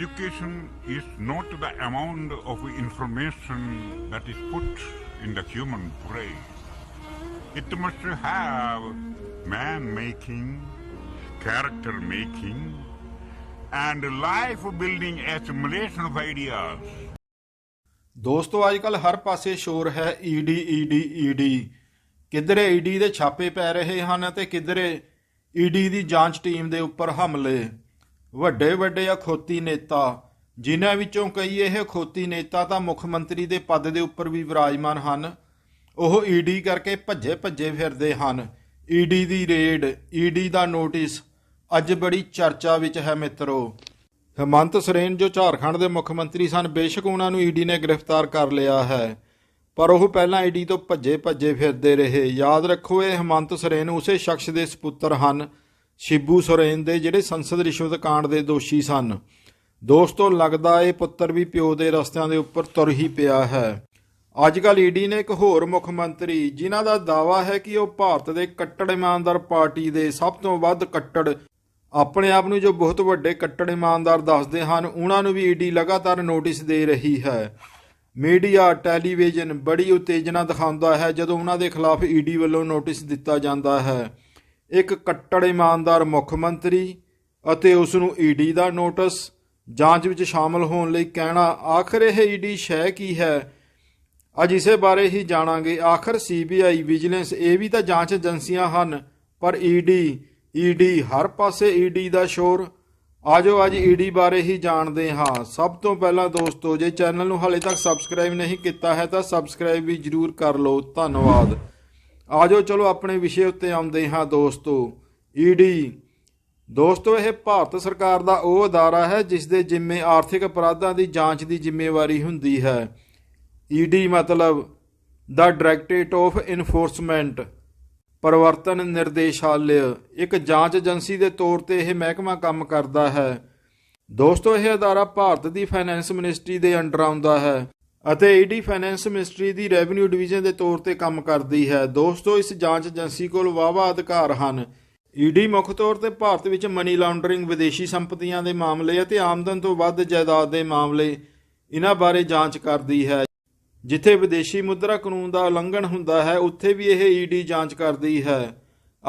education is not the amount of information that is put in the human brain. It must have man making, character making, and life building assimilation of ideas. ਦੋਸਤੋ ਅੱਜ ਕੱਲ ਹਰ ਪਾਸੇ ਸ਼ੋਰ ਹੈ ED ED ED ਕਿਧਰੇ ED ਦੇ ਛਾਪੇ ਪੈ ਰਹੇ ਹਨ ਤੇ ਕਿਧਰੇ ਈਡੀ ਦੀ ਜਾਂਚ ਟੀਮ ਦੇ ਉੱਪਰ ਹਮਲੇ ਵੱਡੇ ਵੱਡੇ ਅਖੋਤੀ ਨੇਤਾ। ਜਿਨ੍ਹਾਂ ਵਿੱਚੋਂ ਕਈ ਇਹ ਅਖੋਤੀ ਨੇਤਾ ਤਾਂ ਮੁੱਖ ਮੰਤਰੀ ਦੇ ਪਦ ਦੇ ਉੱਪਰ ਵੀ ਵਿਰਾਜਮਾਨ ਹਨ। ਉਹ ਈਡੀ ਕਰਕੇ ਭੱਜੇ ਭੱਜੇ ਫਿਰਦੇ ਹਨ। ਈਡੀ ਦੀ ਰੇਡ ਈਡੀ ਦਾ ਨੋਟਿਸ। ਅੱਜ ਬੜੀ ਚਰਚਾ ਵਿੱਚ ਹੈ ਮਿੱਤਰੋ। ਹੇਮੰਤ ਸਰੇਨ ਜੋ ਝਾਰਖੰਡ ਦੇ ਮੁੱਖ ਮੰਤਰੀ ਸਨ, ਬੇਸ਼ੱਕ ਉਹਨਾਂ ਨੂੰ ਈਡੀ ਨੇ ਗ੍ਰਿਫਤਾਰ ਕਰ ਲਿਆ ਹੈ। ਪਰ ਉਹ ਪਹਿਲਾਂ ਈਡੀ ਤੋਂ ਭੱਜੇ ਭੱਜੇ ਫਿਰਦੇ ਰਹੇ। ਯਾਦ ਰੱਖੋ, ਇਹ ਹੇਮੰਤ ਸਰੇਨ ਉਸੇ ਸ਼ਖਸ ਦੇ ਸੁਪੁੱਤਰ ਹਨ ਸ਼ਿਬੂ ਸੋਰੇਨ ਦੇ ਜਿਹੜੇ ਸੰਸਦ ਰਿਸ਼ਵਤ ਕਾਂਡ ਦੇ ਦੋਸ਼ੀ ਸਨ। ਦੋਸਤੋ, ਲੱਗਦਾ ਇਹ ਪੁੱਤਰ ਵੀ ਪਿਓ ਦੇ ਰਸਤਿਆਂ ਦੇ ਉੱਪਰ ਤੁਰ ਹੀ ਪਿਆ ਹੈ। ਅੱਜ ਕੱਲ ਈਡੀ ਨੇ ਇੱਕ ਹੋਰ ਮੁੱਖ ਮੰਤਰੀ, ਜਿਨ੍ਹਾਂ ਦਾ ਦਾਵਾ ਹੈ ਕਿ ਉਹ ਭਾਰਤ ਦੇ ਕੱਟੜ ਇਮਾਨਦਾਰ ਪਾਰਟੀ ਦੇ ਸਭ ਤੋਂ ਵੱਧ ਕੱਟੜ, ਆਪਣੇ ਆਪ ਨੂੰ ਜੋ ਬਹੁਤ ਵੱਡੇ ਕੱਟੜ ਇਮਾਨਦਾਰ ਦੱਸਦੇ ਹਨ, ਉਹਨਾਂ ਨੂੰ ਵੀ ਈਡੀ ਲਗਾਤਾਰ ਨੋਟਿਸ ਦੇ ਰਹੀ ਹੈ। ਮੀਡੀਆ, ਟੈਲੀਵਿਜ਼ਨ ਬੜੀ ਉਤੇਜਨਾ ਦਿਖਾਉਂਦਾ ਹੈ ਜਦੋਂ ਉਹਨਾਂ ਦੇ ਖਿਲਾਫ ਈਡੀ ਵੱਲੋਂ ਨੋਟਿਸ ਦਿੱਤਾ ਜਾਂਦਾ ਹੈ। ਇੱਕ ਕੱਟੜ ਇਮਾਨਦਾਰ ਮੁੱਖ ਮੰਤਰੀ ਅਤੇ ਉਸ ਨੂੰ ਈਡੀ ਦਾ ਨੋਟਿਸ, ਜਾਂਚ ਵਿੱਚ ਸ਼ਾਮਲ ਹੋਣ ਲਈ ਕਹਿਣਾ ਆਖਰ ਇਹ ਈਡੀ ਸ਼ੈ ਕੀ ਹੈ? ਅੱਜ ਇਸੇ ਬਾਰੇ ਹੀ ਜਾਣਾਂਗੇ। ਆਖਰ ਸੀਬੀਆਈ ਵਿਜੀਲੈਂਸ ਇਹ ਵੀ ਤਾਂ ਜਾਂਚ ਏਜੰਸੀਆਂ ਹਨ, ਪਰ ਈਡੀ ਈਡੀ ਹਰ ਪਾਸੇ ਈਡੀ ਦਾ ਸ਼ੋਰ। ਆਜੋ ਅੱਜ ਈਡੀ ਬਾਰੇ ਹੀ ਜਾਣਦੇ ਹਾਂ। ਸਭ ਤੋਂ ਪਹਿਲਾਂ ਦੋਸਤੋ, ਜੇ ਚੈਨਲ ਨੂੰ ਹਾਲੇ ਤੱਕ ਸਬਸਕ੍ਰਾਈਬ ਨਹੀਂ ਕੀਤਾ ਹੈ ਤਾਂ ਸਬਸਕ੍ਰਾਈਬ ਵੀ ਜਰੂਰ ਕਰ ਲਓ। ਧੰਨਵਾਦ। ਆਜੋ ਚਲੋ ਆਪਣੇ ਵਿਸ਼ੇ ਉੱਤੇ ਆਉਂਦੇ ਹਾਂ ਦੋਸਤੋ। ਈਡੀ। ਦੋਸਤੋ, ਇਹ ਭਾਰਤ ਸਰਕਾਰ ਦਾ ਉਹ ਅਦਾਰਾ ਹੈ ਜਿਸ ਦੇ ਜਿੰਮੇ ਆਰਥਿਕ ਅਪਰਾਧਾਂ ਦੀ ਜਾਂਚ ਦੀ ਜ਼ਿੰਮੇਵਾਰੀ ਹੁੰਦੀ ਹੈ। ਈਡੀ ਮਤਲਬ ਦਾ ਡਾਇਰੈਕਟਰੇਟ ਆਫ ਇਨਫੋਰਸਮੈਂਟ ਪਰਿਵਰਤਨ ਨਿਰਦੇਸ਼ਾਲय ਇੱਕ ਜਾਂਚ ਏਜੰਸੀ ਦੇ ਤੌਰ ਤੇ ਇਹ ਮਹਿਕਮਾ ਕੰਮ ਕਰਦਾ ਹੈ। ਦੋਸਤੋ, ਇਹ ਅਦਾਰਾ ਭਾਰਤ ਦੀ ਫਾਈਨੈਂਸ ਮਿਨਿਸਟਰੀ ਦੇ ਅੰਡਰ ਆਉਂਦਾ ਹੈ। ਅਤੇ ਈਡੀ ਫਾਈਨੈਂਸ ਮਿਨਿਸਟਰੀ ਦੀ ਰੈਵਨਿਊ ਡਿਵੀਜ਼ਨ ਦੇ ਤੌਰ ਤੇ ਕੰਮ ਕਰਦੀ ਹੈ। ਦੋਸਤੋ, ਇਸ ਜਾਂਚ ਏਜੰਸੀ ਕੋਲ ਵਾਵਾ ਅਧਿਕਾਰ ਹਨ। ਈਡੀ ਮੁੱਖ ਤੌਰ ਤੇ ਭਾਰਤ ਵਿੱਚ ਮਨੀ ਲਾਂਡਰਿੰਗ, ਵਿਦੇਸ਼ੀ ਸੰਪਤੀਆਂ ਦੇ ਮਾਮਲੇ ਅਤੇ ਆਮਦਨ ਤੋਂ ਵੱਧ ਜਾਇਦਾਦ ਦੇ ਮਾਮਲੇ ਇਹਨਾਂ ਬਾਰੇ ਜਾਂਚ ਕਰਦੀ ਹੈ। ਜਿੱਥੇ ਵਿਦੇਸ਼ੀ ਮੁਦਰਾ ਕਾਨੂੰਨ ਦਾ ਉਲੰਘਣ ਹੁੰਦਾ ਹੈ, ਉੱਥੇ ਵੀ ਇਹ ਈਡੀ ਜਾਂਚ ਕਰਦੀ ਹੈ।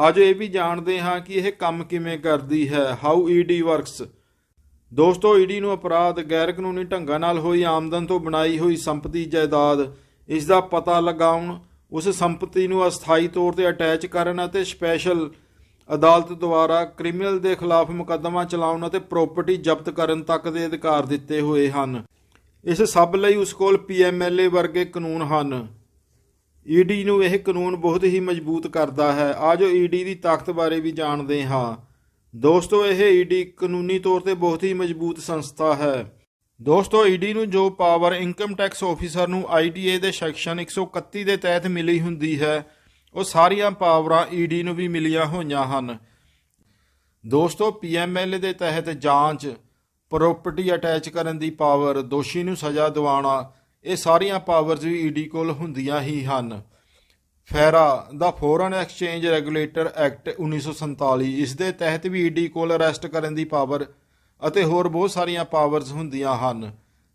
ਅੱਜ ਇਹ ਵੀ ਜਾਣਦੇ ਹਾਂ ਕਿ ਇਹ ਕੰਮ ਕਿਵੇਂ ਕਰਦੀ ਹੈ। ਹਾਊ ਈਡੀ ਵਰਕਸ ਦੋਸਤੋ, ਈਡੀ ਨੂੰ ਅਪਰਾਧ ਗੈਰ ਕਾਨੂੰਨੀ ਢੰਗਾਂ ਨਾਲ ਹੋਈ ਆਮਦਨ ਤੋਂ ਬਣਾਈ ਹੋਈ ਸੰਪਤੀ ਜਾਇਦਾਦ, ਇਸ ਦਾ ਪਤਾ ਲਗਾਉਣ, ਉਸ ਸੰਪਤੀ ਨੂੰ ਅਸਥਾਈ ਤੌਰ ਤੇ ਅਟੈਚ ਕਰਨ ਅਤੇ ਸਪੈਸ਼ਲ ਅਦਾਲਤ ਦੁਆਰਾ ਕ੍ਰਿਮੀਨਲ ਦੇ ਖਿਲਾਫ ਮੁਕੱਦਮਾ ਚਲਾਉਣ ਅਤੇ ਪ੍ਰਾਪਰਟੀ ਜ਼ਬਤ ਕਰਨ ਤੱਕ ਦੇ ਅਧਿਕਾਰ ਦਿੱਤੇ ਹੋਏ ਹਨ। ਇਸ ਸਭ ਲਈ ਉਸ ਕੋਲ ਪੀਐਮਐਲਏ ਵਰਗੇ ਕਾਨੂੰਨ ਹਨ। ਈਡੀ ਨੂੰ ਇਹ ਕਾਨੂੰਨ ਬਹੁਤ ਹੀ ਮਜ਼ਬੂਤ ਕਰਦਾ ਹੈ। ਆਜੋ ਈਡੀ ਦੀ ਤਾਕਤ ਬਾਰੇ ਵੀ ਜਾਣਦੇ ਹਾਂ। ਦੋਸਤੋ, ਇਹ ਈਡੀ ਕਾਨੂੰਨੀ ਤੌਰ ਤੇ ਬਹੁਤ ਹੀ ਮਜ਼ਬੂਤ ਸੰਸਥਾ ਹੈ। ਦੋਸਤੋ, ਈਡੀ ਨੂੰ ਜੋ ਪਾਵਰ ਇਨਕਮ ਟੈਕਸ ਆਫੀਸਰ ਨੂੰ ਆਈਟੀਏ ਦੇ ਸੈਕਸ਼ਨ 131 ਦੇ ਤਹਿਤ ਮਿਲੀ ਹੁੰਦੀ ਹੈ, ਉਹ ਸਾਰੀਆਂ ਪਾਵਰਾਂ ਈਡੀ ਨੂੰ ਵੀ ਮਿਲੀਆਂ ਹੋਈਆਂ ਹਨ। ਦੋਸਤੋ ਪੀਐਮਐਲਏ ਦੇ ਤਹਿਤ ਜਾਂਚ, ਪ੍ਰਾਪਰਟੀ ਅਟੈਚ ਕਰਨ ਦੀ ਪਾਵਰ, ਦੋਸ਼ੀ ਨੂੰ ਸਜ਼ਾ ਦਿਵਾਉਣਾ, ਇਹ ਸਾਰੀਆਂ ਪਾਵਰਸ ਵੀ ਈਡੀ ਕੋਲ ਹੁੰਦੀਆਂ ਹੀ ਹਨ। ਫੈਰਾ ਦਾ ਫੋਰਨ ਐਕਸਚੇਂਜ ਰੈਗੂਲੇਟਰ ਐਕਟ 1947 ਇਸ ਦੇ ਤਹਿਤ ਵੀ ਈਡੀ ਕੋਲ ਅਰੈਸਟ ਕਰਨ ਦੀ ਪਾਵਰ ਅਤੇ ਹੋਰ ਬਹੁਤ ਸਾਰੀਆਂ ਪਾਵਰਸ ਹੁੰਦੀਆਂ ਹਨ।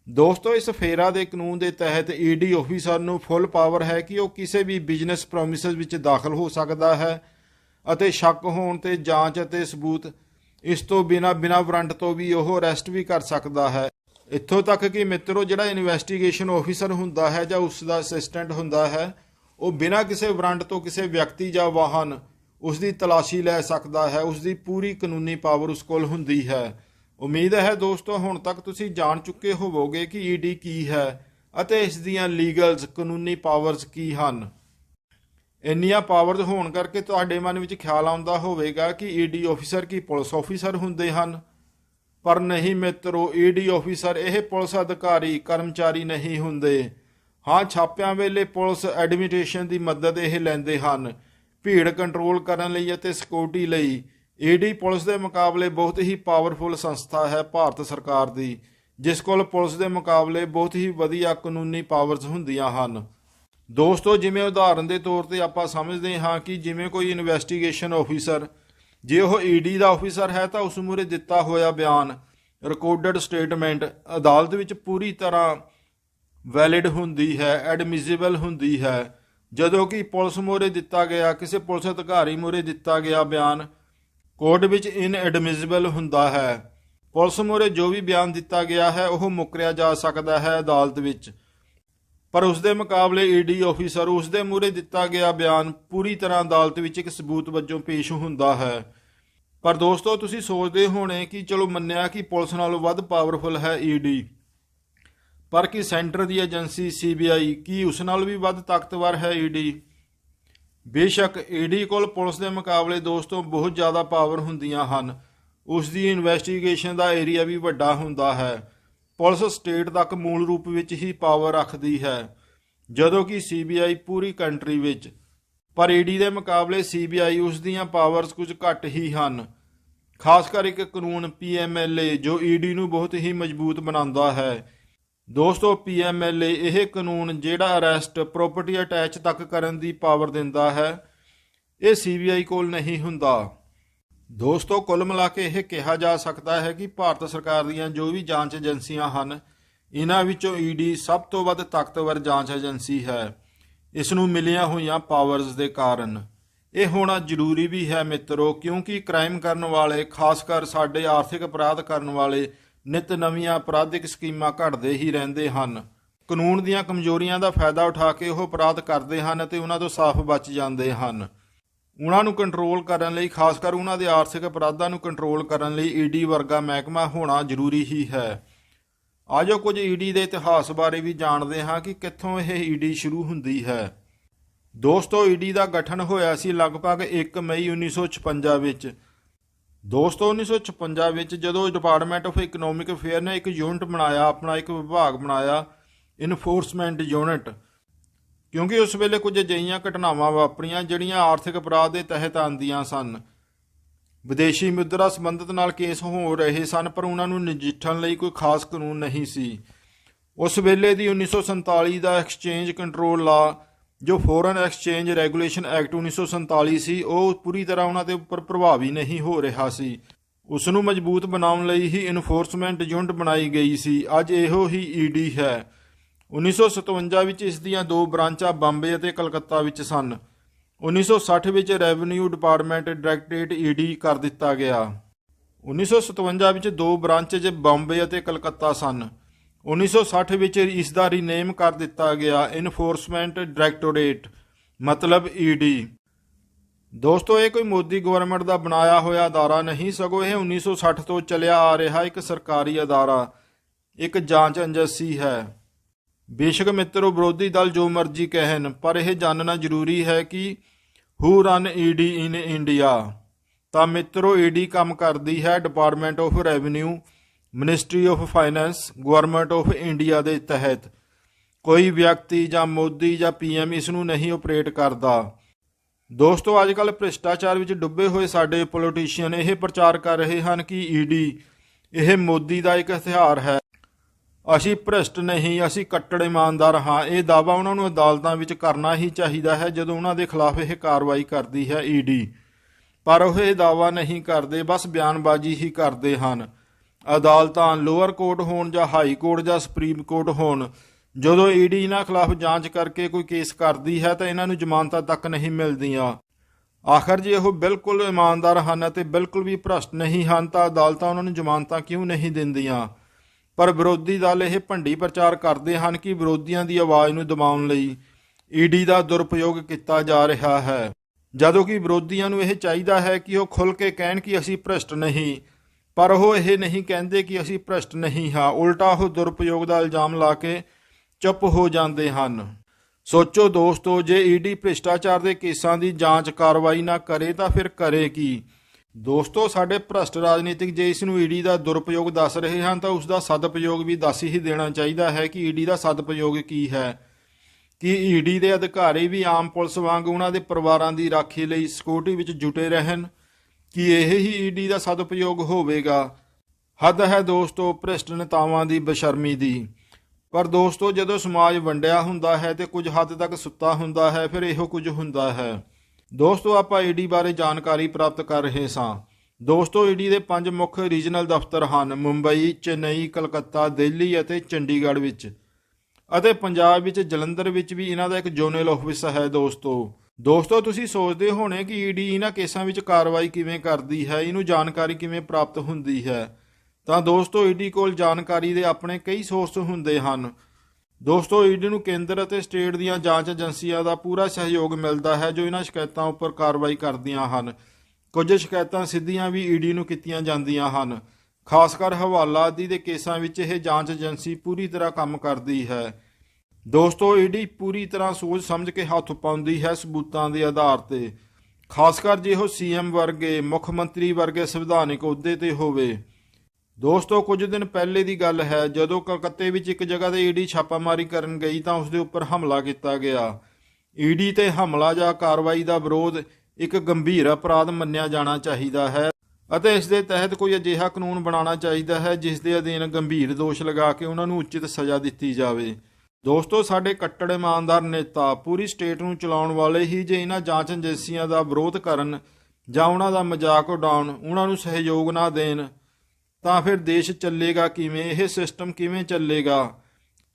ਦੋਸਤੋ, ਇਸ ਫੇਰਾ ਦੇ ਕਾਨੂੰਨ ਦੇ ਤਹਿਤ ਈਡੀ ਆਫੀਸਰ ਨੂੰ ਫੁੱਲ ਪਾਵਰ ਹੈ ਕਿ ਉਹ ਕਿਸੇ ਵੀ ਬਿਜ਼ਨਸ ਪ੍ਰੋਮਿਸਸ ਵਿੱਚ ਦਾਖਲ ਹੋ ਸਕਦਾ ਹੈ ਅਤੇ ਸ਼ੱਕ ਹੋਣ ਤੇ ਜਾਂਚ ਅਤੇ ਸਬੂਤ ਇਸ ਤੋਂ ਬਿਨਾ ਬਿਨਾ ਵਾਰੰਟ ਤੋਂ ਵੀ ਉਹ ਅਰੈਸਟ ਵੀ ਕਰ ਸਕਦਾ ਹੈ। ਇੱਥੋਂ ਤੱਕ ਕਿ ਮਿੱਤਰੋ, ਜਿਹੜਾ ਇਨਵੈਸਟੀਗੇਸ਼ਨ ਆਫੀਸਰ ਹੁੰਦਾ ਹੈ ਜਾਂ ਉਸ ਦਾ ਅਸਿਸਟੈਂਟ ਹੁੰਦਾ ਹੈ ਉਹ ਬਿਨਾਂ ਕਿਸੇ ਵਾਰੰਟ ਤੋਂ ਕਿਸੇ ਵਿਅਕਤੀ ਜਾਂ ਵਾਹਨ ਉਸ ਦੀ ਤਲਾਸ਼ੀ ਲੈ ਸਕਦਾ ਹੈ ਉਸ ਦੀ ਪੂਰੀ ਕਾਨੂੰਨੀ ਪਾਵਰ ਉਸ ਕੋਲ ਹੁੰਦੀ ਹੈ। ਉਮੀਦ ਹੈ ਦੋਸਤੋ, ਹੁਣ ਤੱਕ ਤੁਸੀਂ ਜਾਣ ਚੁੱਕੇ ਹੋਵੋਗੇ ਕਿ ਈਡੀ ਕੀ ਹੈ ਅਤੇ ਇਸ ਦੀਆਂ ਲੀਗਲਸ ਕਾਨੂੰਨੀ ਪਾਵਰਸ ਕੀ ਹਨ। ਇੰਨੀਆਂ ਪਾਵਰਸ ਹੋਣ ਕਰਕੇ ਤੁਹਾਡੇ ਮਨ ਵਿੱਚ ਖਿਆਲ ਆਉਂਦਾ ਹੋਵੇਗਾ ਕਿ ਈਡੀ ਆਫੀਸਰ ਕੀ ਪੁਲਿਸ ਆਫੀਸਰ ਹੁੰਦੇ ਹਨ। ਪਰ ਨਹੀਂ ਮਿੱਤਰੋ ਈਡੀ ਆਫੀਸਰ ਇਹ ਪੁਲਿਸ ਅਧਿਕਾਰੀ, ਕਰਮਚਾਰੀ ਨਹੀਂ ਹੁੰਦੇ। ਹਾਂ, ਛਾਪਿਆਂ ਵੇਲੇ ਪੁਲਿਸ ਐਡਮਿਨਿਸਟ੍ਰੇਸ਼ਨ ਦੀ ਮਦਦ ਇਹ ਲੈਂਦੇ ਹਨ। ਭੀੜ ਕੰਟਰੋਲ ਕਰਨ ਲਈ ਅਤੇ ਸਿਕਿਉਰਿਟੀ ਲਈ ਈਡੀ ਪੁਲਿਸ ਦੇ ਮੁਕਾਬਲੇ ਬਹੁਤ ਹੀ ਪਾਵਰਫੁਲ ਸੰਸਥਾ ਹੈ ਭਾਰਤ ਸਰਕਾਰ ਦੀ, ਜਿਸ ਕੋਲ ਪੁਲਿਸ ਦੇ ਮੁਕਾਬਲੇ ਬਹੁਤ ਹੀ ਵਧੀਆ ਕਾਨੂੰਨੀ ਪਾਵਰਸ ਹੁੰਦੀਆਂ ਹਨ। ਦੋਸਤੋ, ਜਿਵੇਂ ਉਦਾਹਰਨ ਦੇ ਤੌਰ ਤੇ ਆਪਾਂ ਸਮਝਦੇ ਹਾਂ ਕਿ ਜਿਵੇਂ ਕੋਈ ਇਨਵੈਸਟੀਗੇਸ਼ਨ ਆਫੀਸਰ ਜੇ ਉਹ ਈਡੀ ਦਾ ਆਫੀਸਰ ਹੈ ਤਾਂ ਉਸ ਮੂਰੇ ਦਿੱਤਾ ਹੋਇਆ ਬਿਆਨ ਰਿਕਾਰਡਡ ਸਟੇਟਮੈਂਟ ਅਦਾਲਤ ਵਿੱਚ ਪੂਰੀ ਤਰ੍ਹਾਂ ਵੈਲਿਡ ਹੁੰਦੀ ਹੈ ਐਡਮਿਸਿਬਲ ਹੁੰਦੀ ਹੈ। ਜਦੋਂ ਕਿ ਪੁਲਿਸ ਮੋਰੇ ਦਿੱਤਾ ਗਿਆ, ਕਿਸੇ ਪੁਲਿਸ ਅਧਿਕਾਰੀ ਮੋਰੇ ਦਿੱਤਾ ਗਿਆ ਬਿਆਨ ਕੋਰਟ ਵਿੱਚ ਇਨਐਡਮਿਸਿਬਲ ਹੁੰਦਾ ਹੈ। ਪੁਲਿਸ ਮੋਰੇ ਜੋ ਵੀ ਬਿਆਨ ਦਿੱਤਾ ਗਿਆ ਹੈ, ਉਹ ਮੁਕਰਿਆ ਜਾ ਸਕਦਾ ਹੈ ਅਦਾਲਤ ਵਿੱਚ। ਪਰ ਉਸ ਦੇ ਮੁਕਾਬਲੇ ਈਡੀ ਆਫੀਸਰ ਉਸ ਦੇ ਮੂਹਰੇ ਦਿੱਤਾ ਗਿਆ ਬਿਆਨ ਪੂਰੀ ਤਰ੍ਹਾਂ ਅਦਾਲਤ ਵਿੱਚ ਇੱਕ ਸਬੂਤ ਵਜੋਂ ਪੇਸ਼ ਹੁੰਦਾ ਹੈ। ਪਰ ਦੋਸਤੋ, ਤੁਸੀਂ ਸੋਚਦੇ ਹੋਣੇ ਕਿ ਚਲੋ ਮੰਨਿਆ ਕਿ ਪੁਲਿਸ ਨਾਲੋਂ ਵੱਧ ਪਾਵਰਫੁਲ ਹੈ ਈਡੀ ਪਰ ਕੀ ਸੈਂਟਰ ਦੀ ਏਜੰਸੀ ਸੀਬੀਆਈ, ਕੀ ਉਸ ਨਾਲ ਵੀ ਵੱਧ ਤਾਕਤਵਰ ਹੈ ਈਡੀ? ਬੇਸ਼ੱਕ ਈਡੀ ਕੋਲ ਪੁਲਿਸ ਦੇ ਮੁਕਾਬਲੇ ਦੋਸਤੋ ਬਹੁਤ ਜ਼ਿਆਦਾ ਪਾਵਰ ਹੁੰਦੀਆਂ ਹਨ। ਉਸ ਦੀ ਇਨਵੈਸਟੀਗੇਸ਼ਨ ਦਾ ਏਰੀਆ ਵੀ ਵੱਡਾ ਹੁੰਦਾ ਹੈ। ਪੁਲਿਸ ਸਟੇਟ ਤੱਕ ਮੂਲ ਰੂਪ ਵਿੱਚ ਹੀ ਪਾਵਰ ਰੱਖਦੀ ਹੈ, ਜਦੋਂ ਕਿ ਸੀਬੀਆਈ ਪੂਰੀ ਕੰਟਰੀ ਵਿੱਚ। ਪਰ ਈਡੀ ਦੇ ਮੁਕਾਬਲੇ ਸੀਬੀਆਈ ਉਸ ਦੀਆਂ ਪਾਵਰਸ ਕੁਝ ਘੱਟ ਹੀ ਹਨ। ਖਾਸ ਕਰ ਇੱਕ ਕਾਨੂੰਨ ਪੀਐਮਐਲਏ ਜੋ ਈਡੀ ਨੂੰ ਬਹੁਤ ਹੀ ਮਜ਼ਬੂਤ ਬਣਾਉਂਦਾ ਹੈ। ਦੋਸਤੋ ਪੀਐਮਐਲਏ ਇਹ ਕਾਨੂੰਨ ਜਿਹੜਾ ਅਰੈਸਟ ਪ੍ਰਾਪਰਟੀ ਅਟੈਚ ਤੱਕ ਕਰਨ ਦੀ ਪਾਵਰ ਦਿੰਦਾ ਹੈ, ਇਹ ਸੀਬੀਆਈ ਕੋਲ ਨਹੀਂ ਹੁੰਦਾ। ਦੋਸਤੋ, ਕੁੱਲ ਮਿਲਾ ਕੇ ਇਹ ਕਿਹਾ ਜਾ ਸਕਦਾ ਹੈ ਕਿ ਭਾਰਤ ਸਰਕਾਰ ਦੀਆਂ ਜੋ ਵੀ ਜਾਂਚ ਏਜੰਸੀਆਂ ਹਨ, ਇਹਨਾਂ ਵਿੱਚੋਂ ਈਡੀ ਸਭ ਤੋਂ ਵੱਧ ਤਾਕਤਵਰ ਜਾਂਚ ਏਜੰਸੀ ਹੈ। ਇਸ ਨੂੰ ਮਿਲੀਆਂ ਹੋਈਆਂ ਪਾਵਰਸ ਦੇ ਕਾਰਨ। ਇਹ ਹੋਣਾ ਜ਼ਰੂਰੀ ਵੀ ਹੈ ਮਿੱਤਰੋ, ਕਿਉਂਕਿ ਕ੍ਰਾਈਮ ਕਰਨ ਵਾਲੇ, ਖਾਸ ਕਰ ਸਾਡੇ ਆਰਥਿਕ ਅਪਰਾਧ ਕਰਨ ਵਾਲੇ ਨਿਤ ਨਵੀਆਂ ਅਪਰਾਧਿਕ ਸਕੀਮਾਂ ਘੜਦੇ ਹੀ ਰਹਿੰਦੇ ਹਨ। ਕਾਨੂੰਨ ਦੀਆਂ ਕਮਜ਼ੋਰੀਆਂ ਦਾ ਫਾਇਦਾ ਉਠਾ ਕੇ ਉਹ ਅਪਰਾਧ ਕਰਦੇ ਹਨ ਅਤੇ ਉਹਨਾਂ ਤੋਂ ਸਾਫ਼ ਬਚ ਜਾਂਦੇ ਹਨ। ਉਹਨਾਂ ਨੂੰ ਕੰਟਰੋਲ ਕਰਨ ਲਈ, ਖਾਸ ਕਰ ਉਹਨਾਂ ਦੇ ਆਰਥਿਕ ਅਪਰਾਧਾਂ ਨੂੰ ਕੰਟਰੋਲ ਕਰਨ ਲਈ ਈਡੀ ਵਰਗਾ ਮਹਿਕਮਾ ਹੋਣਾ ਜ਼ਰੂਰੀ ਹੀ ਹੈ। ਆਜੋ ਕੁਝ ਈਡੀ ਦੇ ਇਤਿਹਾਸ ਬਾਰੇ ਵੀ ਜਾਣਦੇ ਹਾਂ ਕਿ ਕਿੱਥੋਂ ਇਹ ਈਡੀ ਸ਼ੁਰੂ ਹੁੰਦੀ ਹੈ। ਦੋਸਤੋ ਈਡੀ ਦਾ ਗਠਨ ਹੋਇਆ ਸੀ ਲਗਭਗ 1 ਮਈ 1956 ਵਿੱਚ। ਦੋਸਤੋ 1956 ਵਿੱਚ ਜਦੋਂ ਡਿਪਾਰਟਮੈਂਟ ਆਫ ਇਕਨੋਮਿਕ ਅਫੇਅਰ ਨੇ ਇੱਕ ਯੂਨਿਟ ਬਣਾਇਆ, ਆਪਣਾ ਇੱਕ ਵਿਭਾਗ ਬਣਾਇਆ ਇਨਫੋਰਸਮੈਂਟ ਯੂਨਿਟ ਕਿਉਂਕਿ ਉਸ ਵੇਲੇ ਕੁਝ ਅਜਿਹੀਆਂ ਘਟਨਾਵਾਂ ਵਾਪਰੀਆਂ ਜਿਹੜੀਆਂ ਆਰਥਿਕ ਅਪਰਾਧ ਦੇ ਤਹਿਤ ਆਉਂਦੀਆਂ ਸਨ। ਵਿਦੇਸ਼ੀ ਮੁਦਰਾ ਸੰਬੰਧਤ ਨਾਲ ਕੇਸ ਹੋ ਰਹੇ ਸਨ, ਪਰ ਉਹਨਾਂ ਨੂੰ ਨਜਿੱਠਣ ਲਈ ਕੋਈ ਖਾਸ ਕਾਨੂੰਨ ਨਹੀਂ ਸੀ। ਉਸ ਵੇਲੇ ਦੀ 1947 ਦਾ ਐਕਸਚੇਂਜ ਕੰਟਰੋਲ ਲਾ ਜੋ ਫੋਰਨ ਐਕਸਚੇਂਜ ਰੈਗੂਲੇਸ਼ਨ ਐਕਟ 1947 ਸੀ ਉਹ ਪੂਰੀ ਤਰ੍ਹਾਂ ਉਹਨਾਂ ਦੇ ਉੱਪਰ ਪ੍ਰਭਾਵੀ ਨਹੀਂ ਹੋ ਰਿਹਾ ਸੀ। ਉਸ ਨੂੰ ਮਜ਼ਬੂਤ ਬਣਾਉਣ ਲਈ ਹੀ ਇਨਫੋਰਸਮੈਂਟ ਯੂਨਿਟ ਬਣਾਈ ਗਈ ਸੀ। ਅੱਜ ਇਹੋ ਹੀ ਈਡੀ ਹੈ। 1957 ਵਿੱਚ ਇਸ ਦੀਆਂ ਦੋ ਬ੍ਰਾਂਚਾਂ ਬੰਬੇ ਅਤੇ ਕਲਕੱਤਾ ਵਿੱਚ ਸਨ। 1960 ਵਿੱਚ ਰੈਵਨਿਊ ਡਿਪਾਰਟਮੈਂਟ ਡਾਇਰੈਕਟਰੇਟ ਈਡੀ ਕਰ ਦਿੱਤਾ ਗਿਆ। 1957 ਵਿੱਚ ਦੋ ਬ੍ਰਾਂਚੇਜ ਬੰਬੇ ਅਤੇ ਕਲਕੱਤਾ ਸਨ। 1960 ਵਿੱਚ ਇਸ ਦਾ ਰੀਨੇਮ ਕਰ ਦਿੱਤਾ ਗਿਆ ਇਨਫੋਰਸਮੈਂਟ ਡਾਇਰੈਕਟੋਰੇਟ ਮਤਲਬ ਈਡੀ ਦੋਸਤੋ, ਇਹ ਕੋਈ ਮੋਦੀ ਗਵਰਨਮੈਂਟ ਦਾ ਬਣਾਇਆ ਹੋਇਆ ਅਦਾਰਾ ਨਹੀਂ, ਸਗੋਂ ਇਹ 1960 ਤੋਂ ਚੱਲਿਆ ਆ ਰਿਹਾ ਇੱਕ ਸਰਕਾਰੀ ਅਦਾਰਾ, ਇੱਕ ਜਾਂਚ ਏਜੰਸੀ ਹੈ। ਬੇਸ਼ੱਕ ਮਿੱਤਰੋ, ਵਿਰੋਧੀ ਦਲ ਜੋ ਮਰਜ਼ੀ ਕਹਿਣ, ਪਰ ਇਹ ਜਾਣਨਾ ਜ਼ਰੂਰੀ ਹੈ ਕਿ who run ED in India ਤਾਂ ਮਿੱਤਰੋ ਈਡੀ ਕੰਮ ਕਰਦੀ ਹੈ department of revenue ministry of finance government of India ਦੇ ਤਹਿਤ ਕੋਈ ਵਿਅਕਤੀ ਜਾਂ ਮੋਦੀ ਜਾਂ ਪੀਐਮ ਇਸ ਨੂੰ ਨਹੀਂ ਆਪਰੇਟ ਕਰਦਾ। ਦੋਸਤੋ ਅੱਜ ਕੱਲ ਭ੍ਰਿਸ਼ਟਾਚਾਰ ਵਿੱਚ ਡੁੱਬੇ ਹੋਏ ਸਾਡੇ ਪੋਲੀਟੀਸ਼ੀਅਨ ਇਹ ਪ੍ਰਚਾਰ ਕਰ ਰਹੇ ਹਨ ਕਿ ਈਡੀ ਇਹ ਮੋਦੀ ਦਾ ਇੱਕ ਹਥਿਆਰ ਹੈ। ਅਸੀਂ ਭ੍ਰਿਸ਼ਟ ਨਹੀਂ, ਅਸੀਂ ਕੱਟੜ ਇਮਾਨਦਾਰ ਹਾਂ। ਇਹ ਦਾਵਾ ਉਹਨਾਂ ਨੂੰ ਅਦਾਲਤਾਂ ਵਿੱਚ ਕਰਨਾ ਹੀ ਚਾਹੀਦਾ ਹੈ ਜਦੋਂ ਉਹਨਾਂ ਦੇ ਖਿਲਾਫ ਇਹ ਕਾਰਵਾਈ ਕਰਦੀ ਹੈ ਈਡੀ ਪਰ ਉਹ ਇਹ ਦਾਵਾ ਨਹੀਂ ਕਰਦੇ, ਬਸ ਬਿਆਨਬਾਜ਼ੀ ਹੀ ਕਰਦੇ ਹਨ। ਅਦਾਲਤਾਂ ਲੋਅਰ ਕੋਰਟ ਹੋਣ ਜਾਂ ਹਾਈ ਕੋਰਟ ਜਾਂ ਸੁਪਰੀਮ ਕੋਰਟ ਹੋਣ, ਜਦੋਂ ਈਡੀ ਇਹਨਾਂ ਖਿਲਾਫ ਜਾਂਚ ਕਰਕੇ ਕੋਈ ਕੇਸ ਕਰਦੀ ਹੈ ਤਾਂ ਇਹਨਾਂ ਨੂੰ ਜ਼ਮਾਨਤਾਂ ਤੱਕ ਨਹੀਂ ਮਿਲਦੀਆਂ। ਆਖਰ ਜੇ ਉਹ ਬਿਲਕੁਲ ਇਮਾਨਦਾਰ ਹਨ ਅਤੇ ਬਿਲਕੁਲ ਵੀ ਭ੍ਰਸ਼ਟ ਨਹੀਂ ਹਨ ਤਾਂ ਅਦਾਲਤਾਂ ਉਹਨਾਂ ਨੂੰ ਜ਼ਮਾਨਤਾਂ ਕਿਉਂ ਨਹੀਂ ਦਿੰਦੀਆਂ? ਪਰ ਵਿਰੋਧੀ ਦਲ ਇਹ ਭੰਡੀ ਪ੍ਰਚਾਰ ਕਰਦੇ ਹਨ ਕਿ ਵਿਰੋਧੀਆਂ ਦੀ ਆਵਾਜ਼ ਨੂੰ ਦਬਾਉਣ ਲਈ ਈਡੀ ਦਾ ਦੁਰਪਯੋਗ ਕੀਤਾ ਜਾ ਰਿਹਾ ਹੈ। ਜਦੋਂ ਕਿ ਵਿਰੋਧੀਆਂ ਨੂੰ ਇਹ ਚਾਹੀਦਾ ਹੈ ਕਿ ਉਹ ਖੁੱਲ੍ਹ ਕੇ ਕਹਿਣ ਕਿ ਅਸੀਂ ਭ੍ਰਸ਼ਟ ਨਹੀਂ ਪਰ ਉਹ ਇਹ ਨਹੀਂ ਕਹਿੰਦੇ ਕਿ ਅਸੀਂ ਭ੍ਰਸ਼ਟ ਨਹੀਂ ਹਾਂ। ਉਲਟਾ ਉਹ ਦੁਰਪਯੋਗ ਦਾ ਇਲਜ਼ਾਮ ਲਾ ਕੇ ਚੁੱਪ ਹੋ ਜਾਂਦੇ ਹਨ। ਸੋਚੋ ਦੋਸਤੋ, ਜੇ ਈਡੀ ਭ੍ਰਿਸ਼ਟਾਚਾਰ ਦੇ ਕੇਸਾਂ ਦੀ ਜਾਂਚ ਕਾਰਵਾਈ ਨਾ ਕਰੇ ਤਾਂ ਫਿਰ ਕਰੇ ਕੀ? ਦੋਸਤੋ, ਸਾਡੇ ਭ੍ਰਸ਼ਟ ਰਾਜਨੀਤਿਕ ਜੇ ਇਸ ਨੂੰ ਈਡੀ ਦਾ ਦੁਰਪਯੋਗ ਦੱਸ ਰਹੇ ਹਨ ਤਾਂ ਉਸ ਦਾ ਸਦਉਪਯੋਗ ਵੀ ਦੱਸ ਹੀ ਦੇਣਾ ਚਾਹੀਦਾ ਹੈ ਕਿ ਈਡੀ ਦਾ ਸਦਪਯੋਗ ਕੀ ਹੈ। ਕਿ ਈਡੀ ਦੇ ਅਧਿਕਾਰੀ ਵੀ ਆਮ ਪੁਲਿਸ ਵਾਂਗ ਉਹਨਾਂ ਦੇ ਪਰਿਵਾਰਾਂ ਦੀ ਰਾਖੀ ਲਈ ਸਕੂਟੀ ਵਿੱਚ ਜੁਟੇ ਰਹਿਣ? ਕਿ ਇਹ ਹੀ ਈਡੀ ਦਾ ਸਦਉਪਯੋਗ ਹੋਵੇਗਾ। ਹੱਦ ਹੈ ਦੋਸਤੋ ਭ੍ਰਿਸ਼ਟ ਨੇਤਾਵਾਂ ਦੀ ਬਸ਼ਰਮੀ ਦੀ। ਪਰ ਦੋਸਤੋ, ਜਦੋਂ ਸਮਾਜ ਵੰਡਿਆ ਹੁੰਦਾ ਹੈ ਤੇ ਕੁਝ ਹੱਦ ਤੱਕ ਸੁੱਤਾ ਹੁੰਦਾ ਹੈ, ਫਿਰ ਇਹੋ ਕੁਝ ਹੁੰਦਾ ਹੈ। ਦੋਸਤੋ, ਆਪਾਂ ਈਡੀ ਬਾਰੇ ਜਾਣਕਾਰੀ ਪ੍ਰਾਪਤ ਕਰ ਰਹੇ ਸਾਂ। ਦੋਸਤੋ, ਈਡੀ ਦੇ ਪੰਜ ਮੁੱਖ ਰੀਜਨਲ ਦਫ਼ਤਰ ਹਨ ਮੁੰਬਈ, ਚੇਨਈ, ਕਲਕੱਤਾ, ਦਿੱਲੀ ਅਤੇ ਚੰਡੀਗੜ੍ਹ ਵਿੱਚ। ਅਤੇ ਪੰਜਾਬ ਵਿੱਚ ਜਲੰਧਰ ਵਿੱਚ ਵੀ ਇਹਨਾਂ ਦਾ ਇੱਕ ਜ਼ੋਨਲ ਆਫਿਸ ਹੈ ਦੋਸਤੋ। ਦੋਸਤੋ, ਤੁਸੀਂ ਸੋਚਦੇ ਹੋਣੇ ਕਿ ਈਡੀ ਇਹਨਾਂ ਕੇਸਾਂ ਵਿੱਚ ਕਾਰਵਾਈ ਕਿਵੇਂ ਕਰਦੀ ਹੈ, ਇਹਨੂੰ ਜਾਣਕਾਰੀ ਕਿਵੇਂ ਪ੍ਰਾਪਤ ਹੁੰਦੀ ਹੈ? ਤਾਂ ਦੋਸਤੋ, ਈਡੀ ਕੋਲ ਜਾਣਕਾਰੀ ਦੇ ਆਪਣੇ ਕਈ ਸੋਰਸ ਹੁੰਦੇ ਹਨ। ਦੋਸਤੋ, ਈਡੀ ਨੂੰ ਕੇਂਦਰ ਅਤੇ ਸਟੇਟ ਦੀਆਂ ਜਾਂਚ ਏਜੰਸੀਆਂ ਦਾ ਪੂਰਾ ਸਹਿਯੋਗ ਮਿਲਦਾ ਹੈ, ਜੋ ਇਹਨਾਂ ਸ਼ਿਕਾਇਤਾਂ ਉੱਪਰ ਕਾਰਵਾਈ ਕਰਦੀਆਂ ਹਨ। ਕੁਝ ਸ਼ਿਕਾਇਤਾਂ ਸਿੱਧੀਆਂ ਵੀ ਈਡੀ ਨੂੰ ਕੀਤੀਆਂ ਜਾਂਦੀਆਂ ਹਨ। ਖਾਸ ਕਰ ਹਵਾਲਾ ਆਦਿ ਦੇ ਕੇਸਾਂ ਵਿੱਚ ਇਹ ਜਾਂਚ ਏਜੰਸੀ ਪੂਰੀ ਤਰ੍ਹਾਂ ਕੰਮ ਕਰਦੀ ਹੈ। ਦੋਸਤੋ ਈਡੀ ਪੂਰੀ ਤਰ੍ਹਾਂ ਸੋਚ ਸਮਝ ਕੇ ਹੱਥ ਪਾਉਂਦੀ ਹੈ ਸਬੂਤਾਂ ਦੇ ਆਧਾਰ ਤੇ। ਖਾਸ ਕਰ ਜੇ ਉਹ ਸੀਐਮ ਵਰਗੇ, ਮੁੱਖ ਮੰਤਰੀ ਵਰਗੇ ਸੰਵਿਧਾਨਿਕ ਅਹੁਦੇ ਤੇ ਹੋਵੇ। ਦੋਸਤੋ, ਕੁਝ ਦਿਨ ਪਹਿਲੇ ਦੀ ਗੱਲ ਹੈ, ਜਦੋਂ ਕਲਕੱਤੇ ਵਿੱਚ ਇੱਕ ਜਗ੍ਹਾ ਤੇ ਈਡੀ ਛਾਪਾਮਾਰੀ ਕਰਨ ਗਈ ਤਾਂ ਉਸ ਦੇ ਉੱਪਰ ਹਮਲਾ ਕੀਤਾ ਗਿਆ। ਈਡੀ ਤੇ ਹਮਲਾ ਜਾਂ ਕਾਰਵਾਈ ਦਾ ਵਿਰੋਧ ਇੱਕ ਗੰਭੀਰ ਅਪਰਾਧ ਮੰਨਿਆ ਜਾਣਾ ਚਾਹੀਦਾ ਹੈ ਅਤੇ ਇਸ ਦੇ ਤਹਿਤ ਕੋਈ ਅਜਿਹਾ ਕਾਨੂੰਨ ਬਣਾਉਣਾ ਚਾਹੀਦਾ ਹੈ ਜਿਸ ਦੇ ਅਧੀਨ ਗੰਭੀਰ ਦੋਸ਼ ਲਗਾ ਕੇ ਉਹਨਾਂ ਨੂੰ ਉਚਿਤ ਸਜ਼ਾ ਦਿੱਤੀ ਜਾਵੇ। ਦੋਸਤੋ, ਸਾਡੇ ਕੱਟੜ ਇਮਾਨਦਾਰ ਨੇਤਾ ਪੂਰੀ ਸਟੇਟ ਨੂੰ ਚਲਾਉਣ ਵਾਲੇ ਹੀ ਜੇ ਇਹਨਾਂ ਜਾਂਚ ਏਜੰਸੀਆਂ ਦਾ ਵਿਰੋਧ ਕਰਨ ਜਾਂ ਉਹਨਾਂ ਦਾ ਮਜ਼ਾਕ ਉਡਾਉਣ ਉਹਨਾਂ ਨੂੰ ਸਹਿਯੋਗ ਨਾ ਦੇਣ, ਤਾਂ ਫਿਰ ਦੇਸ਼ ਚੱਲੇਗਾ ਕਿਵੇਂ? ਇਹ ਸਿਸਟਮ ਕਿਵੇਂ ਚੱਲੇਗਾ?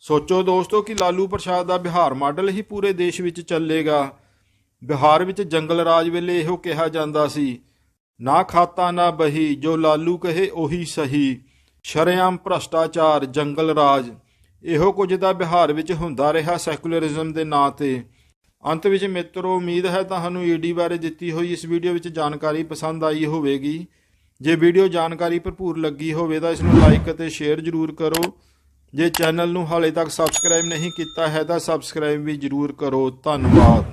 ਸੋਚੋ ਦੋਸਤੋ ਕਿ ਲਾਲੂ ਪ੍ਰਸ਼ਾਦ ਦਾ ਬਿਹਾਰ ਮਾਡਲ ਹੀ ਪੂਰੇ ਦੇਸ਼ ਵਿੱਚ ਚੱਲੇਗਾ। ਬਿਹਾਰ ਵਿੱਚ ਜੰਗਲ ਰਾਜ ਵੇਲੇ ਇਹੋ ਕਿਹਾ ਜਾਂਦਾ ਸੀ, ਨਾ ਖਾਤਾ, ਨਾ ਬਹੀ, ਜੋ ਲਾਲੂ ਕਹੇ ਉਹੀ ਸਹੀ। ਸ਼ਰੇਆਮ ਭ੍ਰਸ਼ਟਾਚਾਰ, ਜੰਗਲ ਰਾਜ। ਇਹੋ ਕੁਝ ਦਾ ਬਿਹਾਰ ਵਿੱਚ ਹੁੰਦਾ ਰਿਹਾ ਸੈਕੂਲਰਿਜ਼ਮ ਦੇ ਨਾਂ ਤੇ। ਅੰਤ ਵਿੱਚ ਮਿੱਤਰੋ, ਉਮੀਦ ਹੈ ਤੁਹਾਨੂੰ ਈਡੀ ਬਾਰੇ ਦਿੱਤੀ ਹੋਈ ਇਸ ਵੀਡੀਓ ਵਿੱਚ ਜਾਣਕਾਰੀ ਪਸੰਦ ਆਈ ਹੋਵੇਗੀ। ਜੇ ਵੀਡੀਓ ਜਾਣਕਾਰੀ ਭਰਪੂਰ ਲੱਗੀ ਹੋਵੇ ਤਾਂ ਇਸ ਨੂੰ ਲਾਈਕ ਅਤੇ ਸ਼ੇਅਰ ਜ਼ਰੂਰ ਕਰੋ। ਜੇ ਚੈਨਲ ਨੂੰ ਹਾਲੇ ਤੱਕ ਸਬਸਕ੍ਰਾਈਬ ਨਹੀਂ ਕੀਤਾ ਹੈ ਤਾਂ ਸਬਸਕ੍ਰਾਈਬ ਵੀ ਜ਼ਰੂਰ ਕਰੋ। ਧੰਨਵਾਦ।